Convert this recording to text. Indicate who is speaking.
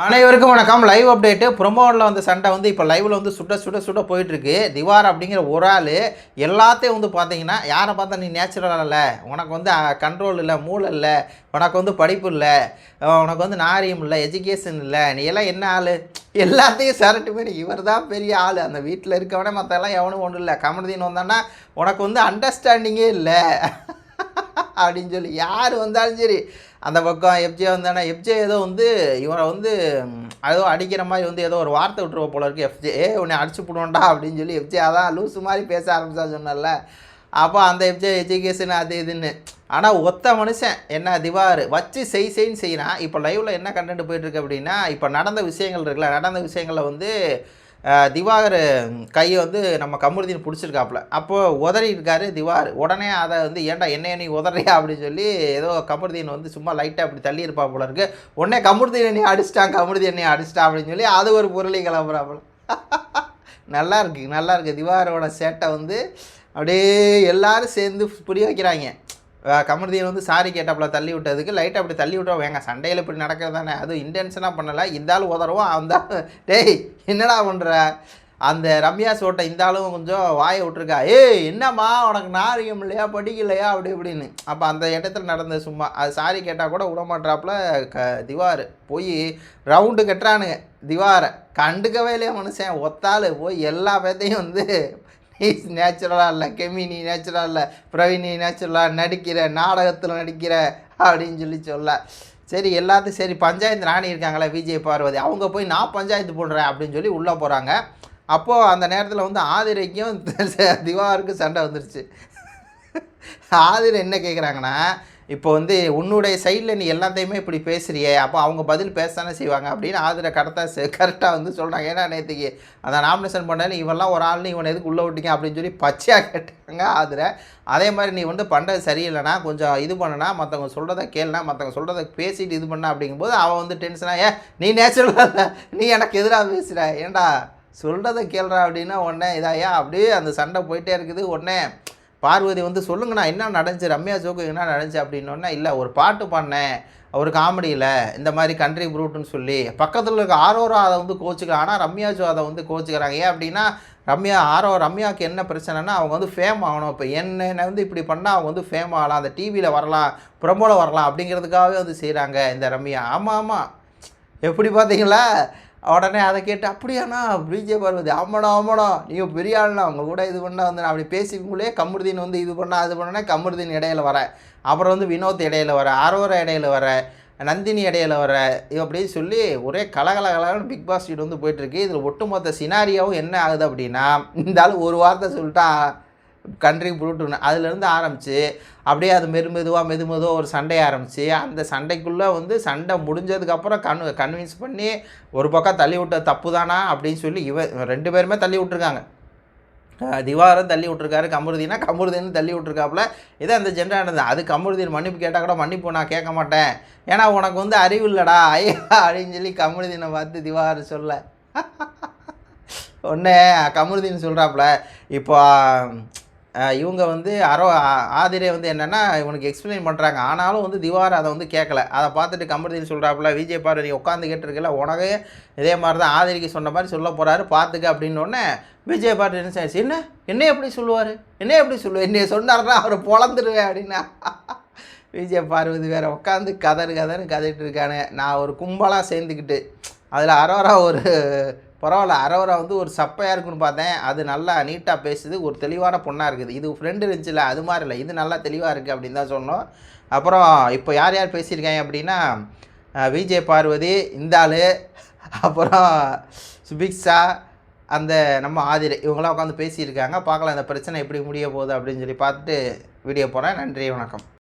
Speaker 1: அனைவருக்கும் வணக்கம். Live update ப்ரொமோவில் வந்து சண்டை வந்து இப்போ லைவில் வந்து சுட சுட சுட போயிட்டுருக்கு. திவார் அப்படிங்கிற ஒரு ஆள் எல்லாத்தையும் வந்து பார்த்தீங்கன்னா யாரை பார்த்தா நீ நேச்சுரலாக இல்லை? உனக்கு வந்து கண்ட்ரோல் இல்லை மூளை இல்லை உனக்கு வந்து படிப்பு இல்லை உனக்கு வந்து நாரியம் இல்லை எஜுகேஷன் இல்லை நீ எல்லாம் என்ன ஆள்? எல்லாத்தையும் சரட்டுமே இவர் தான் பெரிய ஆள். அந்த வீட்டில் இருக்கவனே மற்றெல்லாம் எவனும் ஒன்றும் இல்லை. கமர்தீன் வந்தான்னா உனக்கு வந்து அண்டர்ஸ்டாண்டிங்கே இல்லை. அப்படின்னு சொல்லி யார் வந்தாலும் சரி அந்த பக்கம் எப்ஜே வந்தானே எப்ஜே ஏதோ வந்து இவனை வந்து ஏதோ அடிக்கிற மாதிரி வந்து ஏதோ ஒரு வார்த்தை விட்டுருவ போல இருக்கு எஃப்ஜே ஏ உன்னை அடிச்சு போடுவோண்டா அப்படின்னு சொல்லி எஃப்ஜே அதான் லூஸ் மாதிரி பேச ஆரம்பிச்சா சொன்னல அப்போ அந்த எப்ஜே எஜுகேஷன் அது இதுன்னு. ஆனால் ஒத்த மனுஷன் என்ன திவார் வச்சு செய் செய்ன்னு செய்கிறான் இப்போ லைவில் என்ன கண்டென்ட் போயிட்டுருக்கு அப்படின்னா இப்போ நடந்த விஷயங்கள் இருக்குல்ல நடந்த விஷயங்களில் வந்து திவாகர் கையை வந்து நம்ம கமருதீன் பிடிச்சிருக்காப்புல. அப்போது உதறி இருக்காரு திவார் உடனே அதை வந்து ஏன்டா என்ன நீ உதறியா அப்படின்னு சொல்லி ஏதோ கமருதீன் வந்து சும்மா லைட்டாக அப்படி தள்ளியிருப்பா போல இருக்கு. உடனே கமருதீன் என்னை அடிச்சிட்டான் கமருதீன் என்னை அடிச்சிட்டான் அப்படின்னு சொல்லி அது ஒரு பொருளை கிளம்புறாப்புல. நல்லா இருக்கு நல்லா இருக்கு. திவாரோட சேட்டை வந்து அப்படியே எல்லாரும் சேர்ந்து புரிய வைக்கிறாங்க. அஹ் கமருதீன் வந்து சாரி கேட்டாப்புல தள்ளி விட்டதுக்கு லைட்டாக அப்படி தள்ளி விட்டோம் வேங்க சண்டையில் இப்படி நடக்கிறது தானே? அதுவும் இன்டென்ஷனாக பண்ணலை. இந்தாலும் உதறவும் அந்த டேய் என்னடா பண்ணுற அந்த ரம்யா சோட்டை இந்த கொஞ்சம் வாயை விட்டுருக்கா. ஏய் என்னம்மா உனக்கு நாரியம் இல்லையா படிக்கலையா? அப்படி இப்படின்னு. அப்போ அந்த இடத்துல நடந்த சும்மா. அது சாரி கேட்டால் கூட விடமாட்டாப்புல க திவார் போய் ரவுண்டு கட்டுறானுங்க. திவாரை கண்டுக்கவே இல்லையா மனுஷன்? ஒத்தாள் போய் எல்லா பேத்தையும் வந்து நீ நேச்சுரலாக இல்லை கெமினி நேச்சுரலாக இல்லை பிரவீன் நீ நேச்சுரலாக நடிக்கிற நாடகத்தில் நடிக்கிற அப்படின்னு சொல்லி சொல்ல. சரி எல்லாத்தையும் சரி பஞ்சாயத்து ராணி இருக்காங்களே விஜய் பார்வதி. அவங்க போய் நான் பஞ்சாயத்து போடுறேன் அப்படின்னு சொல்லி உள்ளே போகிறாங்க அப்போது அந்த நேரத்தில் வந்து ஆதிரைக்கும் திவாருக்கும் சண்டை வந்துருச்சு. ஆதிரை என்ன கேட்குறாங்கன்னா இப்போ வந்து உன்னுடைய சைடில் நீ எல்லாத்தையுமே இப்படி பேசுறியே அப்போ அவங்க பதில் பேசத்தானே செய்வாங்க அப்படின்னு ஆதரை கரெக்டாக கரெக்டாக வந்து சொல்கிறாங்க ஏன்னா நேற்றுக்கு அந்த நாமினேஷன் பண்ணாலும் இவெல்லாம் ஒரு ஆள்னு இவனை எதுக்கு உள்ளே விட்டீங்க அப்படின்னு சொல்லி பச்சையாக கேட்டாங்க ஆதிரை. அதே மாதிரி நீ வந்து பண்ணுறது சரியில்லைனா கொஞ்சம் இது பண்ணனா மற்றவங்க சொல்கிறத கேளுனா மற்றவங்க சொல்கிறத பேசிட்டு இது பண்ணா அப்படிங்கும்போது அவன் வந்து டென்ஷனாக ஏ நீ நேச்சுரலாக இல்லை. நீ எனக்கு எதிராக பேசுகிற ஏன்டா சொல்கிறத கேளுறா அப்படின்னா உடனே இதாயா? அப்படியே அந்த சண்டை போயிட்டே இருக்குது. உடனே பார்வதி வந்து சொல்லுங்கண்ணா என்ன நடந்துச்சு? ரம்யா ஜோக்கு என்ன நடந்துச்சு அப்படின்னோன்னா இல்லை ஒரு பாட்டு பாடினேன். ஒரு காமெடியில் இந்த மாதிரி கண்ட்ரி ப்ரூட்டுன்னு சொல்லி. பக்கத்தில் இருக்க ஆரோரா அதை வந்து கோச்சுக்கலாம் ஆனால் ரம்யா ஜோ அதை வந்து கோச்சுக்கிறாங்க. ஏன் அப்படின்னா ரம்யா ஆரோ ரம்யாவுக்கு என்ன பிரச்சனைனா அவங்க வந்து ஃபேம் ஆகணும். இப்போ என்ன வந்து இப்படி பண்ணால் அவங்க வந்து ஃபேம் ஆகலாம். அந்த டிவியில் வரலாம். ப்ரமோவில் வரலாம் அப்படிங்கிறதுக்காகவே வந்து செய்கிறாங்க இந்த ரம்யா. ஆமாம் ஆமாம் எப்படி பார்த்தீங்களா உடனே அதை கேட்டு அப்படியாண்ணா பிஜே பார்வதி ஆமாடா ஆமாடா நீங்கள் பெரிய ஆள்னா அவங்க கூட இது பண்ணால் வந்து நான் அப்படி பேசிக்குள்ளே கமருதீன் வந்து இது பண்ணால் அது பண்ணா கமருதீன் இடையில வர. அப்புறம் வந்து வினோத் இடையில வர ஆரோரா இடையில வர நந்தினி இடையில வர இது அப்படின்னு சொல்லி ஒரே கலகல பிக் பாஸ் வீடு வந்து போயிட்டுருக்கு இதில் ஒட்டுமொத்த சினாரியாவும் என்ன ஆகுது அப்படின்னா இந்த ஆள் ஒரு வார்த்தை சொல்லிட்டா கண்ட்ரி புரூட்டுன்னு அதுலேருந்து ஆரம்பித்து அப்படியே அது மெது மெதுவாக மெது மெதுவாக ஒரு சண்டை ஆரம்பித்து அந்த சண்டைக்குள்ளே வந்து சண்டை முடிஞ்சதுக்கப்புறம் கன் கன்வின்ஸ் பண்ணி ஒரு பக்கம் தள்ளி விட்ட தப்பு தானா அப்படின்னு சொல்லி இவ ரெண்டு பேருமே தள்ளி விட்ருக்காங்க திவாரம் தள்ளி விட்ருக்காரு கமருதீனா கமருதீன் தள்ளி விட்ருக்காப்புல இதை அந்த ஜெண்டா நடந்தது அது கமருதீன் மன்னிப்பு கேட்டால் கூட மன்னிப்பு நான் கேட்க மாட்டேன். ஏன்னா உனக்கு வந்து அறிவு இல்லைடா ஐயா அப்படின்னு சொல்லி கமருதீனை பார்த்து திவார் சொல்ல. ஒன்று கமருதீன் சொல்கிறாப்புல இப்போ இவங்க வந்து அரோ ஆதிரே வந்து என்னென்னா இவனுக்கு எக்ஸ்பிளைன் பண்ணுறாங்க ஆனாலும் வந்து திவார் அதை வந்து கேட்கல அதை பார்த்துட்டு கமருதீன் சொல்கிறாப்புல விஜய் பாரு நீ உட்காந்து கேட்டிருக்கல உனக்கு இதே மாதிரி தான் ஆதிரிக்கு சொன்ன மாதிரி சொல்ல போகிறாரு பார்த்துக்க அப்படின்னோடனே விஜய் பாரு என்ன சார் என்ன? என்ன எப்படி சொல்லுவார்? என்ன எப்படி சொல்லுவார் என்னைய சொன்னார்னா அவரை பொழந்துடுவேன் அப்படின்னா விஜய் பார்வதி வேறு உட்காந்து கதறு கதறு கதறிட்டு இருக்கானு. நான் ஒரு கும்பலாக சேர்ந்துக்கிட்டு அதில் அரோரா ஒரு பரவாயில்ல அரோரா வந்து ஒரு சப்பையாக இருக்குன்னு பார்த்தேன். அது நல்லா நீட்டாக பேசுது ஒரு தெளிவான பொண்ணாக இருக்குது. இது ஃப்ரெண்டு இருந்துச்சுல அது மாதிரி இல்லை இது நல்லா தெளிவாக இருக்குது அப்படின்னு தான் சொன்னோம். அப்புறம் இப்போ யார் யார் பேசியிருக்காங்க அப்படின்னா விஜய் பார்வதி இந்த ஆள் அப்புறம் சுபிக்ஷா அந்த நம்ம ஆதிரை இவங்களாம் உட்காந்து பேசியிருக்காங்க. பார்க்கலாம் இந்த பிரச்சனை எப்படி முடிய போகுது அப்படின்னு சொல்லி பார்த்துட்டு வீடியோ போகிறேன் நன்றி வணக்கம்.